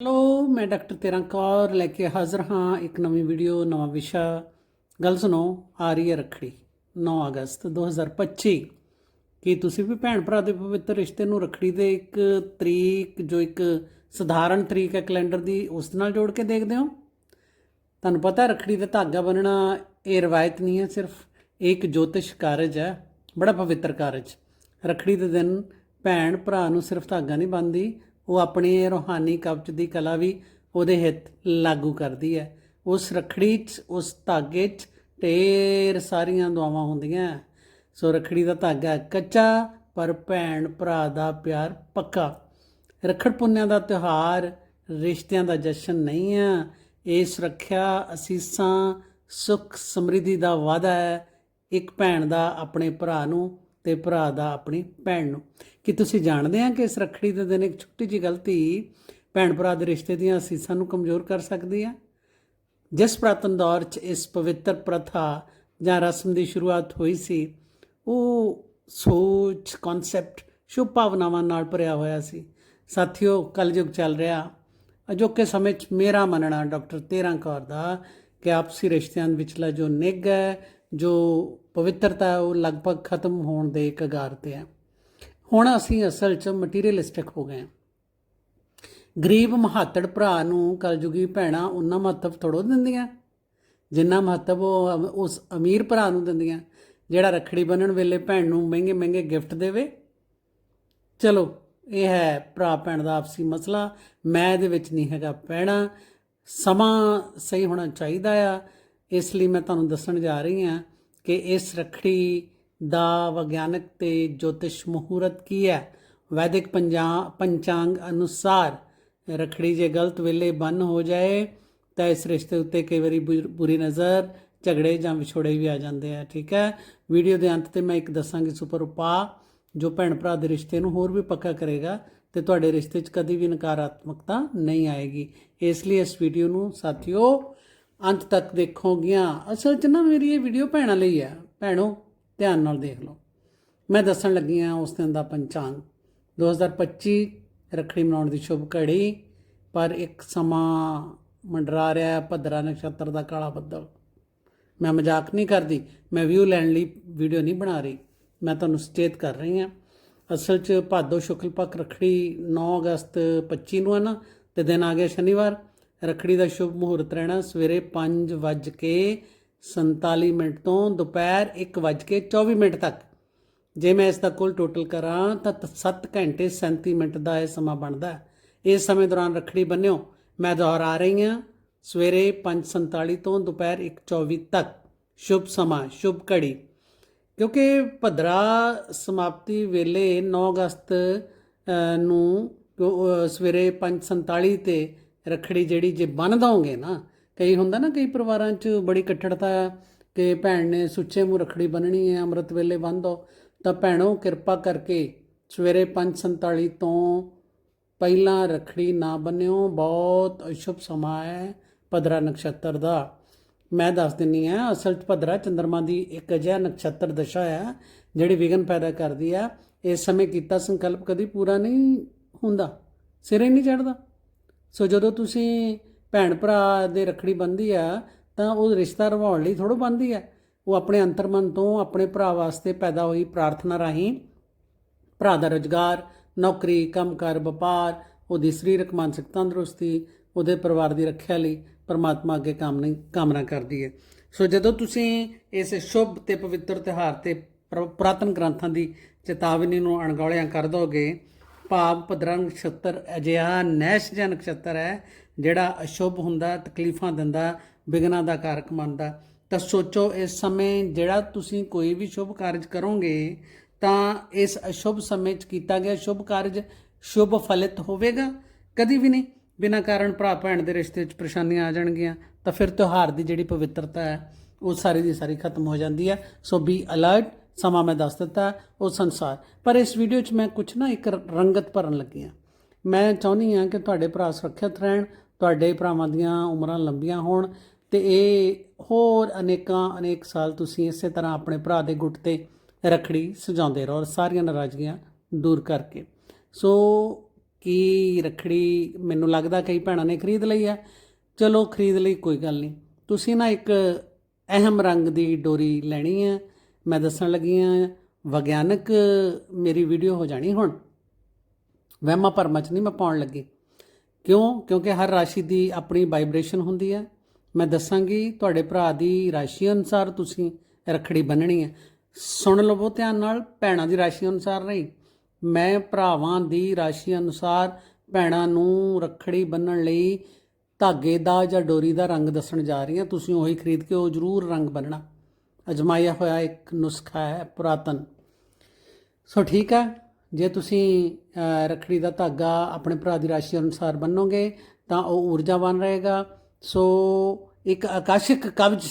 Hello, ਮੈਂ doctor ਤੇਰਾ ਕੌਰ ਲੈ ਕੇ ਹਾਜ਼ਰ ਹਾਂ ਇੱਕ ਨਵੀਂ ਵੀਡੀਓ, ਨਵਾਂ ਵਿਸ਼ਾ। ਗੱਲ ਸੁਣੋ ਆ ਰਹੀ ਹੈ ਰੱਖੜੀ 9 ਅਗਸਤ 2025 ਕੀ ਤੁਸੀਂ ਵੀ ਭੈਣ ਭਰਾ ਦੇ ਪਵਿੱਤਰ ਰਿਸ਼ਤੇ ਨੂੰ ਰੱਖੜੀ ਦੇ ਇੱਕ ਤਰੀਕ, ਜੋ ਇੱਕ ਸਧਾਰਨ ਤਰੀਕ ਹੈ ਕੈਲੰਡਰ ਦੀ, ਉਸ ਨਾਲ ਜੋੜ ਕੇ ਦੇਖਦੇ ਹੋ? ਤੁਹਾਨੂੰ ਪਤਾ ਹੈ ਰੱਖੜੀ ਦਾ ਧਾਗਾ ਬੰਨਣਾ ਇਹ ਰਵਾਇਤ ਨਹੀਂ ਹੈ, ਸਿਰਫ ਇਹ ਇੱਕ ਜੋਤਿਸ਼ ਕਾਰਜ ਹੈ, ਬੜਾ ਪਵਿੱਤਰ ਕਾਰਜ। ਰੱਖੜੀ ਦੇ ਦਿਨ ਭੈਣ ਭਰਾ ਨੂੰ ਸਿਰਫ ਧਾਗਾ ਨਹੀਂ ਬੰਨਦੀ ਉਹ ਆਪਣੀ ਰੋਹਾਨੀ ਕਵਚ ਦੀ ਕਲਾ ਵੀ ਉਹਦੇ ਹਿੱਤ ਲਾਗੂ ਕਰਦੀ ਹੈ। ਉਸ ਰੱਖੜੀ 'ਚ, ਉਸ ਧਾਗੇ 'ਚ ਢੇਰ ਸਾਰੀਆਂ ਦੁਆਵਾਂ ਹੁੰਦੀਆਂ ਸੋ ਰੱਖੜੀ ਦਾ ਧਾਗਾ ਕੱਚਾ, ਪਰ ਭੈਣ ਭਰਾ ਦਾ ਪਿਆਰ ਪੱਕਾ। ਰੱਖੜ ਪੁੰਨਿਆਂ ਦਾ ਤਿਉਹਾਰ, ਰਿਸ਼ਤਿਆਂ ਦਾ ਜਸ਼ਨ ਨਹੀਂ ਹੈ। ਇਹ ਸੁਰੱਖਿਆ ਅਸੀਸਾਂ, ਸੁਖ ਸਮਰਿੱਧੀ ਦਾ ਵਾਅਦਾ ਹੈ। ਇੱਕ ਭੈਣ ਦਾ ਆਪਣੇ ਭਰਾ ਨੂੰ ਤੇ ਭਰਾ ਦਾ ਆਪਣੀ ਭੈਣ ਨੂੰ। ਕਿ ਤੁਸੀਂ ਜਾਣਦੇ ਆ ਕਿ ਇਸ ਰੱਖੜੀ ਦੇ ਦਿਨ ਇੱਕ ਛੋਟੀ ਜਿਹੀ ਗਲਤੀ ਭੈਣ ਭਰਾ ਦੇ ਰਿਸ਼ਤੇ ਦੀਆਂ ਅਸੀਸਾਂ ਨੂੰ ਕਮਜ਼ੋਰ ਕਰ ਸਕਦੀ ਹੈ ਜਿਸ ਪ੍ਰਾਤਨ ਦੌਰ 'ਚ ਇਸ ਪਵਿੱਤਰ ਪ੍ਰਥਾ ਜਾਂ ਰਸਮ ਦੀ ਸ਼ੁਰੂਆਤ ਹੋਈ ਸੀ, ਉਹ ਸੋਚ ਕਨਸੈਪਟ ਸ਼ੁਭ ਭਾਵਨਾਵਾਂ ਨਾਲ ਭਰਿਆ ਹੋਇਆ ਸੀ। ਸਾਥੀਓ, ਕਲਯੁਗ ਚੱਲ ਰਿਹਾ। ਅਜੋਕੇ ਸਮੇਂ 'ਚ ਮੇਰਾ ਮੰਨਣਾ ਡਾਕਟਰ ਤੇਰਾਂ ਕੌਰ ਦਾ ਕਿ ਆਪਸੀ ਰਿਸ਼ਤਿਆਂ ਵਿਚਲਾ ਜੋ ਨਿੱਘ ਹੈ, ਜੋ ਪਵਿੱਤਰਤਾ ਉਹ ਲਗਭਗ ਖਤਮ ਹੋਣ ਦੇ ਕਗਾਰ ਤੇ ਹੈ। ਹੁਣ ਅਸੀਂ ਅਸਲ 'ਚ ਮਟੀਰੀਅਲਿਸਟਿਕ ਹੋ ਗਏ ਹਾਂ। ਗਰੀਬ ਮਹਾਤੜ ਭਰਾ ਨੂੰ ਕਲਯੁਗੀ ਭੈਣਾਂ ਉਹਨਾਂ ਮਹੱਤਵ ਥੋੜੋ ਦਿੰਦੀਆਂ। ਜਿੰਨਾ ਮਹੱਤਵ ਉਹ ਅਮ- ਉਸ ਅਮੀਰ ਭਰਾ ਨੂੰ ਦਿੰਦੀਆਂ। ਜਿਹੜਾ ਰੱਖੜੀ ਬੰਨਣ ਵੇਲੇ ਭੈਣ ਨੂੰ ਮਹਿੰਗੇ ਮਹਿੰਗੇ ਗਿਫਟ ਦੇਵੇ। ਚਲੋ, ਇਹ ਹੈ ਭਰਾ ਭੈਣ ਦਾ ਆਪਸੀ ਮਸਲਾ। ਮੈਂ ਇਹਦੇ ਵਿੱਚ ਨਹੀਂ ਹੈਗਾ ਪੈਣਾ। ਸਮਾਂ ਸਹੀ ਹੋਣਾ ਚਾਹੀਦਾ ਆ। ਇਸ ਲਈ ਮੈਂ ਤੁਹਾਨੂੰ ਦੱਸਣ ਜਾ ਰਹੀ ਹਾਂ ਕਿ ਇਸ ਰੱਖੜੀ ਦਾ ਵਿਗਿਆਨਕ ਤੇ ਜੋਤਿਸ਼ ਮਹੂਰਤ ਕੀ ਹੈ? ਵੈਦਿਕ ਪੰਜਾ- ਪੰਚਾਂਗ ਅਨੁਸਾਰ ਰੱਖੜੀ ਜੇ ਗਲਤ ਵੇਲੇ ਬੰਨ ਹੋ ਜਾਏ, ਤਾਂ ਇਸ ਰਿਸ਼ਤੇ ਉੱਤੇ ਕਈ ਵਾਰੀ ਬੁਰ- ਬੁਰੀ ਨਜ਼ਰ, ਝਗੜੇ ਜਾਂ ਵਿਛੋੜੇ ਵੀ ਆ ਜਾਂਦੇ ਆ, ਠੀਕ ਹੈ? ਵੀਡੀਓ ਦੇ ਅੰਤ ਤੇ ਮੈਂ ਇੱਕ ਦੱਸਾਂਗੀ ਸੁਪਰ ਉਪਾਅ, ਜੋ ਭੈਣ ਭਰਾ ਦੇ ਰਿਸ਼ਤੇ ਨੂੰ ਹੋਰ ਵੀ ਪੱਕਾ ਕਰੇਗਾ ਤੇ ਤੁਹਾਡੇ ਰਿਸ਼ਤੇ 'ਚ ਕਦੀ ਵੀ ਨਕਾਰਾਤਮਕਤਾ ਨਹੀਂ ਆਏਗੀ। ਇਸ ਲਈ ਇਸ ਵੀਡੀਓ ਨੂੰ ਸਾਥੀਓ ਅੰਤ ਤੱਕ ਦੇਖੋਗੀਆਂ। ਅਸਲ 'ਚ ਨਾ ਮੇਰੀ ਇਹ ਵੀਡੀਓ ਭੈਣਾਂ ਲਈ ਹੈ। ਭੈਣੋ ਧਿਆਨ ਨਾਲ ਦੇਖ ਲਓ। ਮੈਂ ਦੱਸਣ ਲੱਗੀ ਹਾਂ ਉਸ ਦਿਨ ਦਾ ਪੰਚਾਂਗ। 2025 ਰੱਖੜੀ ਮਨਾਉਣ ਦੀ ਸ਼ੁਭ ਘੜੀ, ਪਰ ਇੱਕ ਸਮਾਂ ਮੰਡਰਾ ਰਿਹਾ ਹੈ ਭੱਦਰਾ ਨਕਸ਼ਤਰ ਦਾ ਕਾਲਾ ਬੱਦਲ। ਮੈਂ ਮਜ਼ਾਕ ਨਹੀਂ ਕਰਦੀ। ਮੈਂ ਵਿਊ ਲੈਣ ਲਈ ਵੀਡੀਓ ਨਹੀਂ ਬਣਾ ਰਹੀ। ਮੈਂ ਤੁਹਾਨੂੰ ਸੁਚੇਤ ਕਰ ਰਹੀ ਹਾਂ। ਅਸਲ 'ਚ ਭਾਦੋ ਸ਼ੁਕਲ ਪੱਖ ਰੱਖੜੀ 9 ਅਗਸਤ 25 ਨੂੰ ਹੈ ਨਾ, ਤੇ ਦਿਨ ਆ ਗਿਆ ਸ਼ਨੀਵਾਰ। ਰੱਖੜੀ ਦਾ ਸ਼ੁਭ ਮਹੂਰਤ ਰਹਿਣਾ ਸਵੇਰੇ 5:47 ਮਿੰਟ ਤੋਂ ਦੁਪਹਿਰ 1:24 ਮਿੰਟ ਤੱਕ। ਜੇ ਮੈਂ ਇਸ ਦਾ ਕੁੱਲ ਟੋਟਲ ਕਰਾਂ ਤਾਂ 7 ਘੰਟੇ 37 ਮਿੰਟ ਦਾ ਇਹ ਸਮਾਂ ਬਣਦਾ ਹੈ। ਇਸ ਸਮੇਂ ਦੌਰਾਨ ਰੱਖੜੀ ਬੰਨਿਓ। ਮੈਂ ਦੁਹਰਾ ਰਹੀ ਹਾਂ। ਸਵੇਰੇ 5:47 ਤੋਂ ਦੁਪਹਿਰ 1:24 ਤੱਕ। ਸ਼ੁਭ ਸਮਾਂ ਸ਼ੁਭ ਘੜੀ। ਕਿਉਂਕਿ ਭਦਰਾ ਸਮਾਪਤੀ ਵੇਲੇ 9 ਅਗਸਤ ਨੂੰ ਕਿਉਂ, ਅ, ਸਵੇਰੇ 5:47 ਤੇ ਰੱਖੜੀ ਜਿਹੜੀ ਜੇ ਬੰਨ ਦੋਗੇ ਨਾ ਕਈ ਹੁੰਦਾ ਨਾ, ਕਈ ਪਰਿਵਾਰਾਂ 'ਚ ਬੜੀ ਕੱਟੜਤਾ ਹੈ ਕਿ ਭੈਣ ਨੇ ਸੁੱਚੇ ਮੂੰਹ ਰੱਖੜੀ ਬੰਨਣੀ ਹੈ, ਅੰਮ੍ਰਿਤ ਵੇਲੇ ਬੰਨ ਦੋ। ਤਾਂ ਭੈਣੋ, ਕਿਰਪਾ ਕਰਕੇ ਸਵੇਰੇ 5:47 ਤੋਂ ਪਹਿਲਾਂ ਰੱਖੜੀ ਨਾ ਬੰਨਿਓ। ਬਹੁਤ ਅਸ਼ੁਭ ਸਮਾਂ ਹੈ ਭਦਰਾ ਨਕਸ਼ਤਰ ਦਾ। ਮੈਂ ਦੱਸ ਦਿੰਨੀ ਆ, ਅਸਲ 'ਚ ਭਦਰਾ ਚੰਦਰਮਾ ਦੀ ਇੱਕ ਅਜਿਹਾ ਨਕਸ਼ਤਰ ਦਸ਼ਾ ਹੈ ਜਿਹੜੀ ਵਿਗਨ ਪੈਦਾ ਕਰਦੀ ਆ। ਇਸ ਸਮੇਂ ਕੀਤਾ ਸੰਕਲਪ ਕਦੀ ਪੂਰਾ ਨਹੀਂ ਹੁੰਦਾ। ਸਿਰੇ ਨਹੀਂ ਚੜਦਾ ਸੋ ਜਦੋਂ ਤੁਸੀਂ ਭੈਣ ਭਰਾ ਦੇ ਰੱਖੜੀ ਬੰਦੀ ਆ, ਤਾਂ ਉਹ ਰਿਸ਼ਤਾ ਰਵਾਉਣ ਲਈ ਥੋੜ੍ਹਾ ਬੰਦੀ ਆ। ਉਹ ਆਪਣੇ ਅੰਤਰਮਨ ਤੋਂ ਆਪਣੇ ਭਰਾ ਵਾਸਤੇ ਪੈਦਾ ਹੋਈ ਪ੍ਰਾਰਥਨਾ ਰਾਹੀਂ ਭਰਾ ਦਾ ਰੁਜ਼ਗਾਰ, ਨੌਕਰੀ, ਕੰਮਕਾਰ, ਵਪਾਰ, ਉਹਦੀ ਸਰੀਰਕ ਮਾਨਸਿਕ ਤੰਦਰੁਸਤੀ, ਉਹਦੇ ਪਰਿਵਾਰ ਦੀ ਰੱਖਿਆ ਲਈ ਪਰਮਾਤਮਾ ਅੱਗੇ ਕਾਮਨਾ ਕਾਮਨਾ ਕਰਦੀ ਹੈ। ਸੋ ਜਦੋਂ ਤੁਸੀਂ ਇਸ ਸ਼ੁਭ ਤੇ ਪਵਿੱਤਰ ਤਿਉਹਾਰ ਤੇ ਪ੍ਰ- ਪੁਰਾਤਨ ਗ੍ਰੰਥਾਂ ਦੀ ਚੇਤਾਵਨੀ ਨੂੰ ਅਣਗੌਲਿਆਂ ਕਰ ਦੋਗੇ ਭਾਵ ਭਦਰਾ ਨਛੱਤਰ ਅਜਿਹਾ ਨੈਸ਼ ਜਿਹਾ ਨਛੱਤਰ ਹੈ, ਜਿਹੜਾ ਅਸ਼ੁਭ ਹੁੰਦਾ, ਤਕਲੀਫਾਂ ਦਿੰਦਾ ਵਿਗਨਾਂ ਦਾ ਕਾਰਕ ਮੰਨਦਾ। ਤਾਂ ਸੋਚੋ, ਇਸ ਸਮੇਂ ਜਿਹੜਾ ਤੁਸੀਂ ਕੋਈ ਵੀ ਸ਼ੁਭ ਕਾਰਜ ਕਰੋਗੇ, ਤਾਂ ਇਸ ਅਸ਼ੁਭ ਸਮੇਂ 'ਚ ਕੀਤਾ ਗਿਆ ਸ਼ੁਭ ਕਾਰਜ ਸ਼ੁਭ ਫਲਿਤ ਹੋਵੇਗਾ? ਕਦੀ ਵੀ ਨਹੀਂ। ਬਿਨਾਂ ਕਾਰਨ ਭਰਾ ਭੈਣ ਦੇ ਰਿਸ਼ਤੇ 'ਚ ਪਰੇਸ਼ਾਨੀਆਂ ਆ ਜਾਣਗੀਆਂ। ਤਾਂ ਫਿਰ ਤਿਉਹਾਰ ਦੀ ਜਿਹੜੀ ਪਵਿੱਤਰਤਾ ਹੈ, ਉਹ ਸਾਰੀ ਦੀ ਸਾਰੀ ਖਤਮ ਹੋ ਜਾਂਦੀ ਹੈ। ਸੋ ਬੀ ਅਲਰਟ ਸਮਾਂ ਮੈਂ ਦੱਸ ਦਿੱਤਾ ਉਹ ਸੰਸਾਰ। ਪਰ ਇਸ ਵੀਡੀਓ 'ਚ ਮੈਂ ਕੁਝ ਨਾ ਇੱਕ ਰੰਗਤ ਭਰਨ ਲੱਗੀ ਹਾਂ। ਮੈਂ ਚਾਹੁੰਦੀ ਹਾਂ ਕਿ ਤੁਹਾਡੇ ਭਰਾ ਸੁਰੱਖਿਅਤ ਰਹਿਣ, ਤੁਹਾਡੇ ਭਰਾਵਾਂ ਦੀਆਂ ਉਮਰਾਂ ਲੰਬੀਆਂ ਹੋਣ ਤੇ ਇਹ ਹੋਰ ਅਨੇਕਾਂ, ਅਨੇਕ ਸਾਲ ਤੁਸੀਂ ਇਸੇ ਤਰ੍ਹਾਂ ਆਪਣੇ ਭਰਾ ਦੇ ਗੁੱਟ ਤੇ ਰੱਖੜੀ ਸਜਾਉਂਦੇ ਰਹੋ ਔਰ ਸਾਰੀਆਂ ਨਾਰਾਜ਼ਗੀਆਂ ਦੂਰ ਕਰਕੇ। ਸੋ ਕੀ ਰਖੜੀ ਮੈਨੂੰ ਲੱਗਦਾ ਕਈ ਭੈਣਾਂ ਨੇ ਖਰੀਦ ਲਈ ਹੈ। ਚਲੋ ਖਰੀਦ ਲਈ ਕੋਈ ਗੱਲ ਨਹੀਂ। ਤੁਸੀਂ ਨਾ ਇੱਕ ਅਹਿਮ ਰੰਗ ਦੀ ਡੋਰੀ ਲੈਣੀ ਹੈ। ਮੈਂ ਦੱਸਣ ਲੱਗੀ ਹਾਂ ਵਿਗਿਆਨਕ ਮੇਰੀ ਵੀਡੀਓ ਹੋ ਜਾਣੀ ਹੁਣ। ਵਹਿਮਾਂ ਭਰਮਾਂ 'ਚ ਨਹੀਂ ਮੈਂ ਪਾਉਣ ਲੱਗੀ। ਕਿਉਂ? ਕਿਉਂਕਿ ਹਰ ਰਾਸ਼ੀ ਦੀ ਆਪਣੀ ਵਾਈਬ੍ਰੇਸ਼ਨ ਹੁੰਦੀ ਹੈ। ਮੈਂ ਦੱਸਾਂਗੀ ਤੁਹਾਡੇ ਭਰਾ ਦੀ ਰਾਸ਼ੀ ਅਨੁਸਾਰ ਤੁਸੀਂ ਰੱਖੜੀ ਬੰਨਣੀ ਹੈ। ਸੁਣ ਲਵੋ ਧਿਆਨ ਨਾਲ, ਭੈਣਾਂ ਦੀ ਰਾਸ਼ੀ ਅਨੁਸਾਰ ਨਹੀਂ। ਮੈਂ ਭਰਾਵਾਂ ਦੀ ਰਾਸ਼ੀ ਅਨੁਸਾਰ ਭੈਣਾਂ ਨੂੰ ਰੱਖੜੀ ਬੰਨਣ ਲਈ ਧਾਗੇ ਦਾ ਜਾਂ ਡੋਰੀ ਦਾ ਰੰਗ ਦੱਸਣ ਜਾ ਰਹੀ ਹਾਂ। ਤੁਸੀਂ ਉਹੀ ਖਰੀਦ ਕੇ ਉਹ ਜ਼ਰੂਰ ਰੰਗ ਬੰਨਣਾ ਅਜਮਾਇਆ ਹੋਇਆ ਇੱਕ ਨੁਸਖਾ ਹੈ ਪੁਰਾਤਨ। ਸੋ ਠੀਕ ਹੈ ਜੇ ਤੁਸੀਂ ਅਹ, ਰੱਖੜੀ ਦਾ ਧਾਗਾ ਆਪਣੇ ਭਰਾ ਦੀ ਰਾਸ਼ੀ ਅਨੁਸਾਰ ਬੰਨੋਗੇ ਤਾਂ ਉਹ ਊਰਜਾਵਾਨ ਰਹੇਗਾ। ਸੋ ਇੱਕ ਆਕਾਸ਼ਿਕ ਕਬਜ਼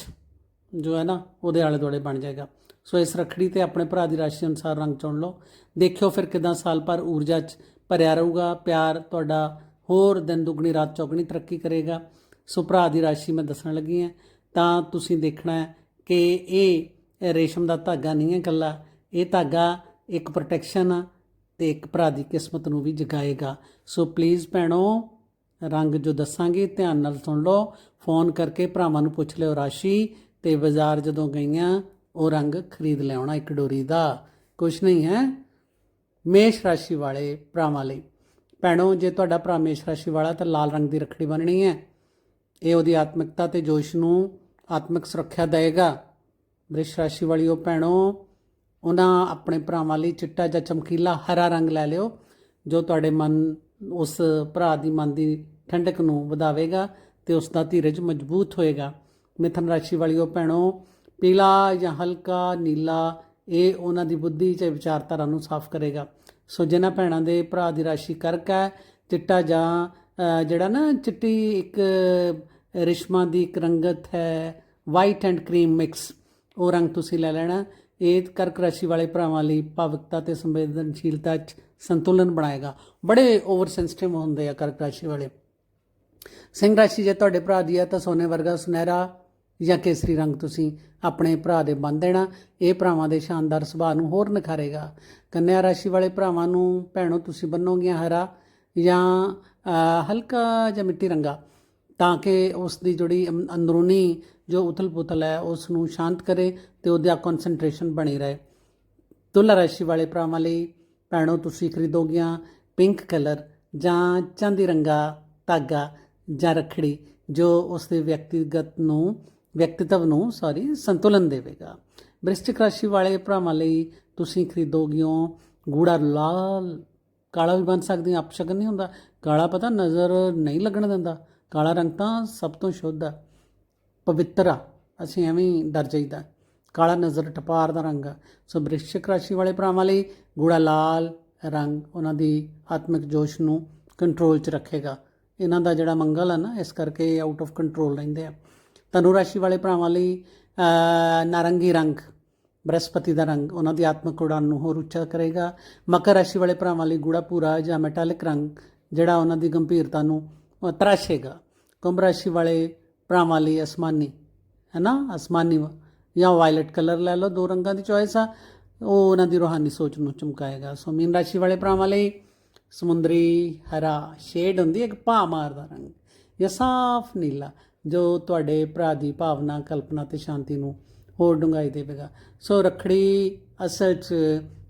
ਜੋ ਹੈ ਨਾ ਉਹਦੇ ਆਲੇ ਦੁਆਲੇ ਬਣ ਜਾਏਗਾ। ਸੋ ਇਸ ਰੱਖੜੀ ਤੇ ਆਪਣੇ ਭਰਾ ਦੀ ਰਾਸ਼ੀ ਅਨੁਸਾਰ ਰੰਗ ਚੁਣ ਲਓ। ਦੇਖਿਓ ਫਿਰ ਕਿਦਾਂ ਸਾਲ ਭਰ ਊਰਜਾ ਚ ਭਰਿਆ ਰਹੂਗਾ। ਪਿਆਰ ਤੁਹਾਡਾ ਹੋਰ ਦਿਨ ਦੁਗਣੀ ਰਾਤ ਚੌਗਣੀ ਤਰੱਕੀ ਕਰੇਗਾ। ਸੋ ਭਰਾ ਦੀ ਰਾਸ਼ੀ ਮੈਂ ਦੱਸਣ ਲੱਗੀ ਹਾਂ ਤਾਂ ਤੁਸੀਂ ਦੇਖਣਾ ਹੈ ਕਿ ਇਹ ਰੇਸ਼ਮ ਦਾ ਧਾਗਾ ਨਹੀਂ ਹੈ ਇਕੱਲਾ, ਇਹ ਧਾਗਾ ਇੱਕ ਪ੍ਰੋਟੈਕਸ਼ਨ ਆ ਤੇ ਇੱਕ ਭਰਾ ਦੀ ਕਿਸਮਤ ਨੂੰ ਵੀ ਜਗਾਏਗਾ। ਸੋ ਪਲੀਜ਼ ਭੈਣੋ, ਰੰਗ ਜੋ ਦੱਸਾਂਗੇ, ਧਿਆਨ ਨਾਲ ਸੁਣ ਲਓ। ਫੋਨ ਕਰਕੇ ਭਰਾਵਾਂ ਨੂੰ ਪੁੱਛ ਲਿਓ ਰਾਸ਼ੀ ਤੇ ਬਾਜ਼ਾਰ ਜਦੋਂ ਗਈਆਂ, ਉਹ ਰੰਗ ਖਰੀਦ ਲਿਆਉਣਾ ਇੱਕ ਡੋਰੀ ਦਾ। ਕੁਛ ਨਹੀਂ ਹੈ। ਮੇਸ਼ ਰਾਸ਼ੀ ਵਾਲੇ ਭਰਾਵਾਂ ਲਈ। ਭੈਣੋ, ਜੇ ਤੁਹਾਡਾ ਭਰਾ ਮੇਸ਼ ਰਾਸ਼ੀ ਵਾਲਾ ਤਾਂ ਲਾਲ ਰੰਗ ਦੀ ਰੱਖੜੀ ਬੰਨਣੀ ਹੈ। ਇਹ ਉਹਦੀ ਆਤਮਿਕਤਾ ਤੇ ਜੋਸ਼ ਨੂੰ ਆਤਮਿਕ ਸੁਰੱਖਿਆ ਦੇਵੇਗਾ। ਵ੍ਰਿਸ਼ ਰਾਸ਼ੀ ਵਾਲੀ ਉਹ ਭੈਣੋ, ਉਹਨਾਂ ਆਪਣੇ ਭਰਾਵਾਂ ਲਈ ਚਿੱਟਾ ਜਾਂ ਚਮਕੀਲਾ ਹਰਾ ਰੰਗ ਲੈ ਲਿਓ, ਜੋ ਤੁਹਾਡੇ ਮਨ, ਉਸ ਭਰਾ ਦੀ ਮਨ ਦੀ ਠੰਡਕ ਨੂੰ ਵਧਾਵੇਗਾ ਤੇ ਉਸ ਦਾ ਧੀਰਜ ਮਜ਼ਬੂਤ ਹੋਏਗਾ। ਮਿਥਨ ਰਾਸ਼ੀ ਵਾਲੀ ਉਹ ਭੈਣੋ, ਪੀਲਾ ਜਾਂ ਹਲਕਾ, ਨੀਲਾ, ਇਹ ਉਹਨਾਂ ਦੀ ਬੁੱਧੀ ਤੇ ਵਿਚਾਰਧਾਰਾ ਨੂੰ ਸਾਫ਼ ਕਰੇਗਾ। ਸੋ ਜਿਨ੍ਹਾਂ ਭੈਣਾਂ ਦੇ ਭਰਾ ਦੀ ਰਾਸ਼ੀ ਕਰਕ ਹੈ, ਚਿੱਟਾ ਜਾਂ ਜਿਹੜਾ ਨਾ ਚਿੱਟੀ ਇੱਕ ਰਿਸ਼ਮਾ ਦੀ ਇੱਕ ਰੰਗਤ ਹੈ ਵਾਈਟ ਐਂਡ ਕਰੀਮ ਮਿਕਸ ਉਹ ਰੰਗ ਤੁਸੀਂ ਲੈ ਲੈਣਾ। ਇਹ ਕਰਕ ਰਾਸ਼ੀ ਵਾਲੇ ਭਰਾਵਾਂ ਲਈ ਭਾਵੁਕਤਾ ਤੇ ਸੰਵੇਦਨਸ਼ੀਲਤਾ 'ਚ ਸੰਤੁਲਨ ਬਣਾਏਗਾ। ਬੜੇ ਓਵਰ ਸੈਂਸਿਟਿਵ ਹੁੰਦੇ ਆ ਕਰਕ ਰਾਸ਼ੀ ਵਾਲੇ। ਸਿੰਘ ਰਾਸ਼ੀ ਜੇ ਤੁਹਾਡੇ ਭਰਾ ਦੀ ਆ ਤਾਂ ਸੋਨੇ ਵਰਗਾ ਸੁਨਹਿਰਾ ਜਾਂ ਕੇਸਰੀ ਰੰਗ ਤੁਸੀਂ ਆਪਣੇ ਭਰਾ ਦੇ ਬੰਨ ਦੇਣਾ। ਇਹ ਭਰਾਵਾਂ ਦੇ ਸ਼ਾਨਦਾਰ ਸੁਭਾਅ ਨੂੰ ਹੋਰ ਨਿਖਾਰੇਗਾ। ਕੰਨਿਆ ਰਾਸ਼ੀ ਵਾਲੇ ਭਰਾਵਾਂ ਨੂੰ ਭੈਣੋ ਤੁਸੀਂ ਬੰਨੋਗੀਆਂ ਹਰਾ ਜਾਂ ਹਲਕਾ ਜਾਂ ਮਿੱਟੀ ਰੰਗਾ। ਤਾਂ ਕਿ ਉਸ ਦੀ ਜਿਹੜੀ ਅੰਦਰੂਨੀ ਜੋ ਉਥਲ-ਪੁਥਲ ਹੈ ਉਸ ਨੂੰ ਸ਼ਾਂਤ ਕਰੇ ਤੇ ਉਹਦਾ ਕਨਸੈਂਟਰੇਸ਼ਨ ਬਣੀ ਰਹੇ। ਤੁਲਾ ਰਾਸ਼ੀ ਵਾਲੇ ਭਰਾਵਾਂ ਲਈ ਭੈਣੋ, ਤੁਸੀਂ ਖਰੀਦੋਗੀਆਂ ਪਿੰਕ ਕਲਰ ਜਾਂ ਚਾਂਦੀ ਰੰਗਾ ਧਾਗਾ ਜਾਂ ਰੱਖੜੀ, ਜੋ ਉਸ ਦੇ ਵਿਅਕਤੀਗਤ ਨੂੰ, ਵਿਅਕਤੀਤਵ ਨੂੰ ਸੌਰੀ ਸੰਤੁਲਨ ਦੇਵੇਗਾ। ਬ੍ਰਿਸ਼ਟਿਕ ਰਾਸ਼ੀ ਵਾਲੇ ਭਰਾਵਾਂ ਲਈ ਤੁਸੀਂ ਖਰੀਦੋਗੀਓ ਗੂੜਾ ਲਾਲ, ਕਾਲਾ ਵੀ ਬਣ ਸਕਦੀਆਂ ਅਪਸ਼ਗਨ ਨਹੀਂ ਹੁੰਦਾ। ਕਾਲਾ ਪਤਾ ਨਜ਼ਰ ਨਹੀਂ ਲੱਗਣ ਦਿੰਦਾ। ਕਾਲਾ ਰੰਗ ਤਾਂ ਸਭ ਤੋਂ ਸ਼ੁੱਧ ਆ, ਪਵਿੱਤਰ ਆ, ਅਸੀਂ ਐਵੇਂ ਹੀ ਡਰ ਜਾਈਦਾ। ਕਾਲਾ ਨਜ਼ਰ ਟਪਾਰ ਦਾ ਰੰਗ ਆ। ਸੋ ਬ੍ਰਿਸ਼ਚਿਕ ਰਾਸ਼ੀ ਵਾਲੇ ਭਰਾਵਾਂ ਲਈ ਗੂੜਾ ਲਾਲ ਰੰਗ ਉਹਨਾਂ ਦੀ ਆਤਮਿਕ ਜੋਸ਼ ਨੂੰ ਕੰਟਰੋਲ 'ਚ ਰੱਖੇਗਾ। ਇਹਨਾਂ ਦਾ ਜਿਹੜਾ ਮੰਗਲ ਆ ਨਾ, ਇਸ ਕਰਕੇ ਆਊਟ ਆਫ ਕੰਟਰੋਲ ਰਹਿੰਦੇ ਆ। ਧਨੁ ਰਾਸ਼ੀ ਵਾਲੇ ਭਰਾਵਾਂ ਲਈ ਨਾਰੰਗੀ ਰੰਗ, ਬ੍ਰਹਸਪਤੀ ਦਾ ਰੰਗ, ਉਹਨਾਂ ਦੀ ਆਤਮਿਕ ਉਡਾਨ ਨੂੰ ਹੋਰ ਉੱਚਾ ਕਰੇਗਾ। ਮਕਰ ਰਾਸ਼ੀ ਵਾਲੇ ਭਰਾਵਾਂ ਲਈ ਗੂੜਾ ਭੂਰਾ ਜਾਂ ਮੈਟਾਲਿਕ ਰੰਗ, ਜਿਹੜਾ ਉਹਨਾਂ ਦੀ ਗੰਭੀਰਤਾ ਨੂੰ ਤਰਾਸ਼ੇਗਾ। ਕੁੰਭ ਰਾਸ਼ੀ ਵਾਲੇ ਭਰਾਵਾਂ ਲਈ ਅਸਮਾਨੀ ਹੈ ਨਾ ਅਸਮਾਨੀ ਜਾਂ ਵਾਇਲਟ ਕਲਰ ਲੈ ਲਓ, ਦੋ ਰੰਗਾਂ ਦੀ ਚੋਇਸ ਆ। ਉਹ ਉਹਨਾਂ ਦੀ ਰੋਹਾਨੀ ਸੋਚ ਨੂੰ ਚਮਕਾਏਗਾ। ਸੋ ਮੀਨ ਰਾਸ਼ੀ ਵਾਲੇ ਭਰਾਵਾਂ ਲਈ ਸਮੁੰਦਰੀ ਹਰਾ ਸ਼ੇਡ ਹੁੰਦੀ ਹੈ ਇੱਕ ਭਾ ਮਾਰਦਾ ਰੰਗ, ਜਾਂ ਸਾਫ਼ ਨੀਲਾ, ਜੋ ਤੁਹਾਡੇ ਭਰਾ ਦੀ ਭਾਵਨਾ, ਕਲਪਨਾ ਤੇ ਸ਼ਾਂਤੀ ਨੂੰ ਹੋਰ ਡੂੰਘਾਈ ਦੇਵੇਗਾ। ਸੋ ਰੱਖੜੀ ਅਸਲ 'ਚ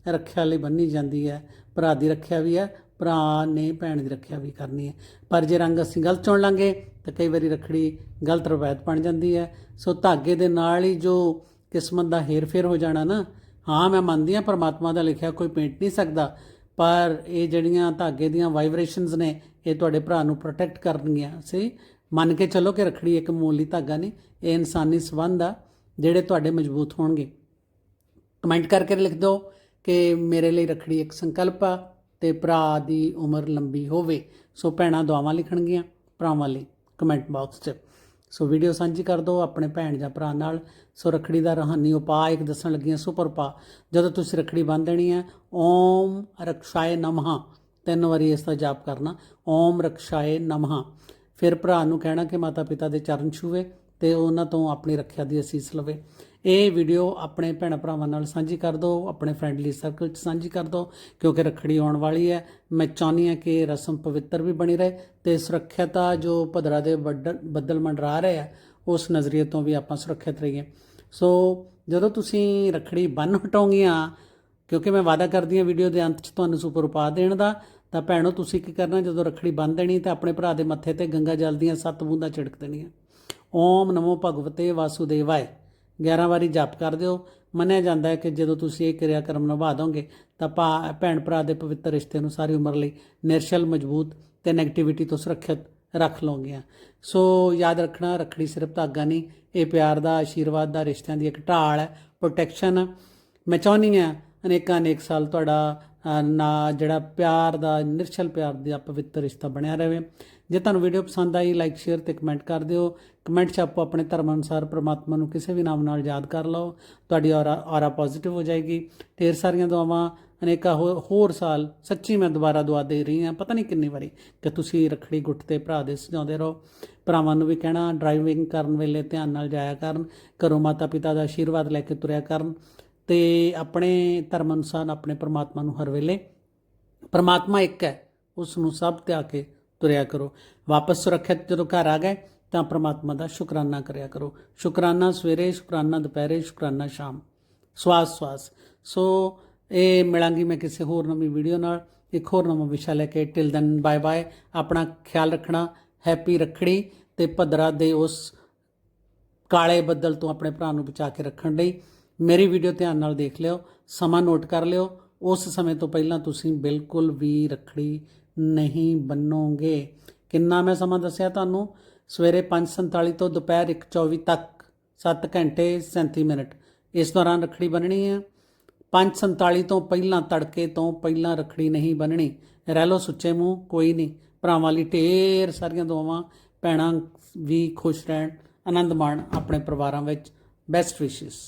ਰੱਖਿਆ ਲਈ ਬੰਨੀ ਜਾਂਦੀ ਹੈ, ਭਰਾ ਦੀ ਰੱਖਿਆ ਵੀ ਹੈ ਭਰਾ ਨੇ ਭੈਣ ਦੀ ਰੱਖਿਆ ਵੀ ਕਰਨੀ ਹੈ। ਪਰ ਜੇ ਰੰਗ ਅਸੀਂ ਗਲਤ ਚੁਣ ਲਾਂਗੇ, ਤਾਂ ਕਈ ਵਾਰੀ ਰੱਖੜੀ ਗਲਤ ਰਵਾਇਤ ਬਣ ਜਾਂਦੀ ਹੈ। ਸੋ ਧਾਗੇ ਦੇ ਨਾਲ ਹੀ ਜੋ ਕਿਸਮਤ ਦਾ ਹੇਰ-ਫੇਰ ਹੋ ਜਾਣਾ ਨਾ, ਹਾਂ, ਮੈਂ ਮੰਨਦੀ ਹਾਂ ਪਰਮਾਤਮਾ ਦਾ ਲਿਖਿਆ ਕੋਈ ਪੇਂਟ ਨਹੀਂ ਸਕਦਾ, ਪਰ ਇਹ ਜਿਹੜੀਆਂ ਧਾਗੇ ਦੀਆਂ ਵਾਈਬ੍ਰੇਸ਼ਨਸ ਨੇ, ਇਹ ਤੁਹਾਡੇ ਭਰਾ ਨੂੰ ਪ੍ਰੋਟੈਕਟ ਕਰਨਗੀਆਂ। ਸਹੀ ਮੰਨ ਕੇ ਚੱਲੋ ਕਿ ਰੱਖੜੀ ਇੱਕ ਮੂਲੀ ਧਾਗਾ ਨਹੀਂ, ਇਹ ਇਨਸਾਨੀ ਸੰਬੰਧ ਆ, ਜਿਹੜੇ ਤੁਹਾਡੇ ਮਜ਼ਬੂਤ ਹੋਣਗੇ। ਕਮੈਂਟ ਕਰਕੇ ਲਿਖ ਦਿਓ ਕਿ ਮੇਰੇ ਲਈ ਰੱਖੜੀ ਇੱਕ ਸੰਕਲਪ ਆ ਤੇ ਭਰਾ ਦੀ ਉਮਰ ਲੰਬੀ ਹੋਵੇ। ਸੋ ਭੈਣਾਂ ਦੁਆਵਾਂ ਲਿਖਣਗੀਆਂ ਭਰਾਵਾਂ ਲਈ ਕਮੈਂਟ ਬਾਕਸ 'ਚ। ਸੋ ਵੀਡੀਓ ਸਾਂਝੀ ਕਰ ਦਿਓ ਆਪਣੇ ਭੈਣ ਜਾਂ ਭਰਾ ਨਾਲ। ਸੋ ਰੱਖੜੀ ਦਾ ਰਹਾਨੀ ਉਪਾਅ ਇੱਕ ਦੱਸਣ ਲੱਗੀਆਂ ਸੁਪਰ ਉਪਾਅ। ਜਦੋਂ ਤੁਸੀਂ ਰੱਖੜੀ ਬੰਨ੍ਹ ਦੇਣੀ ਹੈ, ਓਮ ਰਕਸ਼ਾਏ ਨਮః ਤਿੰਨ ਵਾਰੀ ਇਸ ਦਾ ਜਾਪ ਕਰਨਾ। ਓਮ ਰਕਸ਼ਾਏ ਨਮః ਫਿਰ ਭਰਾ ਨੂੰ ਕਹਿਣਾ ਕਿ ਮਾਤਾ ਪਿਤਾ ਦੇ ਚਰਨ ਛੂਵੇ ਤੇ ਉਹਨਾਂ ਤੋਂ ਆਪਣੀ ਰੱਖਿਆ ਦੀ ਅਸੀਸ ਲਵੇ। ਇਹ ਵੀਡੀਓ ਆਪਣੇ ਭੈਣ ਭਰਾਵਾਂ ਨਾਲ ਸਾਂਝੀ ਕਰ ਦਿਓ, ਆਪਣੇ ਫਰੈਂਡਲੀ ਸਰਕਲ 'ਚ ਸਾਂਝੀ ਕਰ ਦਿਓ, ਕਿਉਂਕਿ ਰੱਖੜੀ ਆਉਣ ਵਾਲੀ ਹੈ। ਮੈਂ ਚਾਹੁੰਦੀ ਹਾਂ ਕਿ ਰਸਮ ਪਵਿੱਤਰ ਵੀ ਬਣੀ ਰਹੇ ਤੇ ਸੁਰੱਖਿਅਤਾ ਜੋ ਭਦਰਾ ਦੇ ਬੱਦਲ ਬੱਦਲ ਮੰਡਰਾ ਰਹੇ ਆ, ਉਸ ਨਜ਼ਰੀਏ ਤੋਂ ਵੀ ਆਪਾਂ ਸੁਰੱਖਿਅਤ ਰਹੀਏ। ਸੋ ਜਦੋਂ ਤੁਸੀਂ ਰੱਖੜੀ ਬੰਨ ਹਟਾਉਂਗੀਆਂ ਕਿਉਂਕਿ ਮੈਂ ਵਾਅਦਾ ਕਰਦੀ ਹਾਂ ਵੀਡੀਓ ਦੇ ਅੰਤ 'ਚ ਤੁਹਾਨੂੰ ਸੁਪਰ ਉਪਾਅ ਦੇਣ ਦਾ, ਤਾਂ ਭੈਣੋ ਤੁਸੀਂ ਕੀ ਕਰਨਾ? ਜਦੋਂ ਰੱਖੜੀ ਬੰਨ ਦੇਣੀ ਤਾਂ ਆਪਣੇ ਭਰਾ ਦੇ ਮੱਥੇ ਤੇ ਗੰਗਾ ਜਲ ਦੀਆਂ ਸੱਤ ਬੂੰਦਾਂ ਛਿੜਕ ਦੇਣੀਆਂ। ਓਮ ਨਮੋ ਭਗਵਤੇ ਵਾਸੁਦੇਵਾਏ। 11 ਵਾਰੀ ਜਪ ਕਰ ਦਿਓ। ਮੰਨਿਆ ਜਾਂਦਾ ਹੈ ਕਿ ਜਦੋਂ ਤੁਸੀਂ ਇਹ ਕਿਰਿਆ ਕਰਮ ਨਿਭਾ ਦੋਗੇ, ਤਾਂ ਭਾ- ਭੈਣ ਭਰਾ ਦੇ ਪਵਿੱਤਰ ਰਿਸ਼ਤੇ ਨੂੰ ਸਾਰੀ ਉਮਰ ਲਈ ਨਿਰਸ਼ਲ, ਮਜ਼ਬੂਤ ਤੇ 네ਗੇਟਿਵਿਟੀ ਤੋਂ ਸੁਰੱਖਿਅਤ ਰੱਖ ਲਓਗੇ ਸੋ ਯਾਦ ਰੱਖਣਾ, ਰੱਖੜੀ ਸਿਰਫ ਧਾਗਾ ਨਹੀਂ, ਇਹ ਪਿਆਰ ਦਾ, ਆਸ਼ੀਰਵਾਦ ਦਾ, ਰਿਸ਼ਤਿਆਂ ਦੀ ਇੱਕ ਢਾਲ ਹੈ। ਪ੍ਰੋਟੈਕਸ਼ਨ ਮੈਂ ਚਾਹੁੰਦੀ ਹਾਂ, ਅਨੇਕਾਂ, ਅਨੇਕ ਸਾਲ ਤੁਹਾਡਾ ਨਾ, ਜਿਹੜਾ ਪਿਆਰ ਦਾ ਨਿਰਛਲ ਪਿਆਰ ਦਾ ਪਵਿੱਤਰ ਰਿਸ਼ਤਾ ਬਣਿਆ ਰਹੇ। ਜੇ ਤੁਹਾਨੂੰ ਵੀਡੀਓ ਪਸੰਦ ਆਈ ਲਾਈਕ ਸ਼ੇਅਰ ਤੇ ਕਮੈਂਟ ਕਰ ਦਿਓ। ਕਮੈਂਟ 'ਚ ਆਪੋ ਆਪਣੇ ਧਰਮ ਅਨੁਸਾਰ ਪ੍ਰਮਾਤਮਾ ਨੂੰ ਕਿਸੇ ਵੀ ਨਾਮ ਨਾਲ ਯਾਦ ਕਰ ਲਓ, ਤੁਹਾਡੀ ਔਰਾ ਔਰਾ ਪੋਜ਼ਿਟਿਵ ਹੋ ਜਾਏਗੀ। ਢੇਰ ਸਾਰੀਆਂ ਦੁਆਵਾਂ, ਅਨੇਕਾਂ ਹੋਰ ਸਾਲ ਸੱਚੀ ਮੈਂ ਦੁਬਾਰਾ ਦੁਆ ਦੇ ਰਹੀ ਹਾਂ, ਪਤਾ ਨਹੀਂ ਕਿੰਨੀ ਵਾਰੀ ਕਿ ਤੁਸੀਂ ਰੱਖੜੀ ਗੁੱਟ ਤੇ ਭਰਾ ਦੇ ਸਜਾਉਂਦੇ ਰਹੋ। ਭਰਾਵਾਂ ਨੂੰ ਵੀ ਕਹਿਣਾ ਡਰਾਈਵਿੰਗ ਕਰਨ ਵੇਲੇ ਧਿਆਨ ਨਾਲ ਜਾਇਆ ਕਰਨ, ਘਰੋਂ ਮਾਤਾ ਪਿਤਾ ਦਾ ਆਸ਼ੀਰਵਾਦ ਲੈ ਕੇ ਤੁਰਿਆ ਕਰਨ ਤੇ ਆਪਣੇ ਧਰਮ ਅਨੁਸਾਰ ਆਪਣੇ ਪਰਮਾਤਮਾ ਨੂੰ ਹਰ ਵੇਲੇ ਪਰਮਾਤਮਾ ਇੱਕ ਹੈ ਉਸ ਨੂੰ ਸਭ ਤੇ ਆ ਕੇ ਤੁਰਿਆ ਕਰੋ। ਵਾਪਸ ਸੁਰੱਖਿਅਤ ਜਦੋਂ ਘਰ ਆ ਗਏ ਤਾਂ ਪ੍ਰਮਾਤਮਾ ਦਾ ਸ਼ੁਕਰਾਨਾ ਕਰਿਆ ਕਰੋ। ਸ਼ੁਕਰਾਨਾ ਸਵੇਰੇ, ਸ਼ੁਕਰਾਨਾ ਦੁਪਹਿਰੇ, ਸ਼ੁਕਰਾਨਾ ਸ਼ਾਮ। ਸਵਾਸ ਸਵਾਸ। ਸੋ ਇਹ ਮਿਲਾਂਗੀ ਮੈਂ ਕਿਸੇ ਹੋਰ ਨਵੀਂ ਵੀਡੀਓ ਨਾਲ। ਇੱਕ ਹੋਰ ਨਵਾਂ ਵਿਸ਼ਾ ਲੈ ਕੇ ਟਿਲ ਦੈਨ ਬਾਏ ਬਾਏ ਆਪਣਾ ਖਿਆਲ ਰੱਖਣਾ ਹੈਪੀ ਰੱਖੜੀ ਤੇ ਭਦਰਾ ਦੇ ਉਸ ਕਾਲੇ ਬੱਦਲ ਤੋਂ ਆਪਣੇ ਭਰਾ ਨੂੰ ਬਚਾ ਕੇ ਰੱਖਣ ਲਈ ਮੇਰੀ ਵੀਡੀਓ ਧਿਆਨ ਨਾਲ ਦੇਖ ਲਿਓ, ਸਮਾਂ ਨੋਟ ਕਰ ਲਿਓ। ਉਸ ਸਮੇਂ ਤੋਂ ਪਹਿਲਾਂ ਤੁਸੀਂ ਬਿਲਕੁਲ ਵੀ ਰੱਖੜੀ ਨਹੀਂ ਬੰਨੋਗੇ। ਕਿੰਨਾ ਮੈਂ ਸਮਾਂ ਦੱਸਿਆ ਤੁਹਾਨੂੰ? ਸਵੇਰੇ 5:47 ਤੋਂ ਦੁਪਹਿਰ 1:24 ਤੱਕ 7 ਘੰਟੇ 37 ਮਿੰਟ। ਇਸ ਦੌਰਾਨ ਰੱਖੜੀ ਬੰਨਣੀ ਹੈ 5:47 ਤੋਂ ਪਹਿਲਾਂ ਤੜਕੇ ਤੋਂ ਪਹਿਲਾਂ ਰੱਖੜੀ ਨਹੀਂ ਬੰਨਣੀ ਰਹਿ ਲੋ ਸੁੱਚੇ ਮੂੰਹ, ਕੋਈ ਨਹੀਂ। ਭਰਾਵਾਂ ਲਈ ਢੇਰ ਸਾਰੀਆਂ ਦੁਆਵਾਂ, ਭੈਣਾਂ ਵੀ ਖੁਸ਼ ਰਹਿਣ, ਆਨੰਦ ਮਾਣ ਆਪਣੇ ਪਰਿਵਾਰਾਂ ਵਿੱਚ। ਬੈਸਟ ਵਿਸ਼ੇਸ